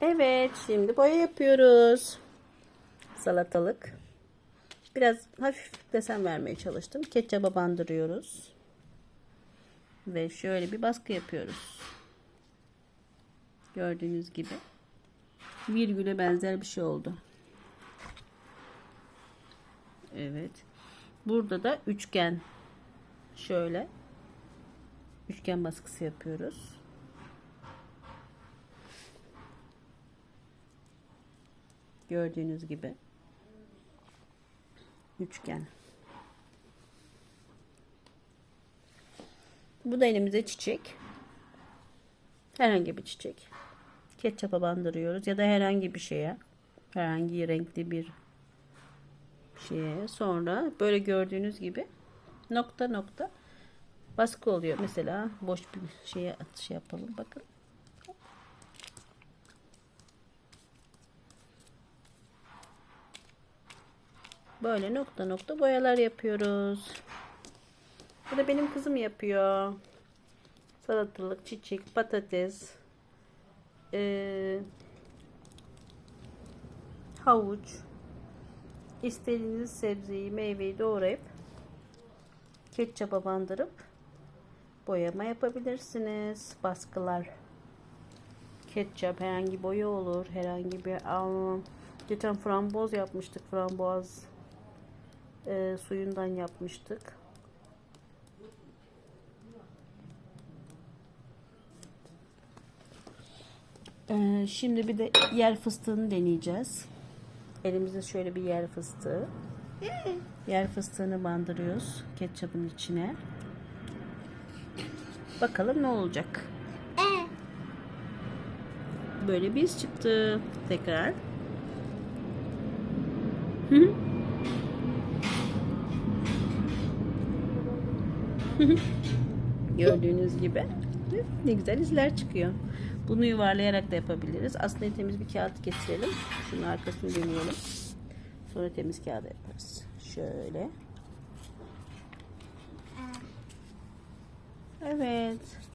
Evet, şimdi boya yapıyoruz. Salatalık. Biraz hafif desen vermeye çalıştım. Ketçaba bandırıyoruz. Ve şöyle bir baskı yapıyoruz. Gördüğünüz gibi. Virgüle benzer bir şey oldu. Evet. Burada da üçgen. Şöyle. Üçgen baskısı yapıyoruz. Gördüğünüz gibi. Üçgen. Bu da elimize çiçek. Herhangi bir çiçek. Ketçapa bandırıyoruz ya da herhangi bir şeye. Herhangi renkli bir şeye. Sonra böyle gördüğünüz gibi nokta nokta baskı oluyor. Mesela boş bir şeye atış yapalım. Bakın. Böyle nokta nokta boyalar yapıyoruz. Bu da benim kızım yapıyor. Salatalık, çiçek, patates, eee, havuç, istediğiniz sebzeyi, meyveyi doğrayıp ketçapa bandırıp boyama yapabilirsiniz. Baskılar. Ketçap herhangi boya olur. Herhangi bir Aa, geçen framboz yapmıştık. Framboz e, suyundan yapmıştık. Ee, şimdi bir de yer fıstığını deneyeceğiz. Elimizde şöyle bir yer fıstığı. Yer fıstığını bandırıyoruz ketçapın içine. Bakalım ne olacak. Böyle bir çıktı. Tekrar. Hı hı. Gördüğünüz gibi ne güzel izler çıkıyor. Bunu yuvarlayarak da yapabiliriz. Aslında temiz bir kağıt getirelim. Şunun arkasını deneyelim. Sonra temiz kağıda yaparız. Şöyle. Evet.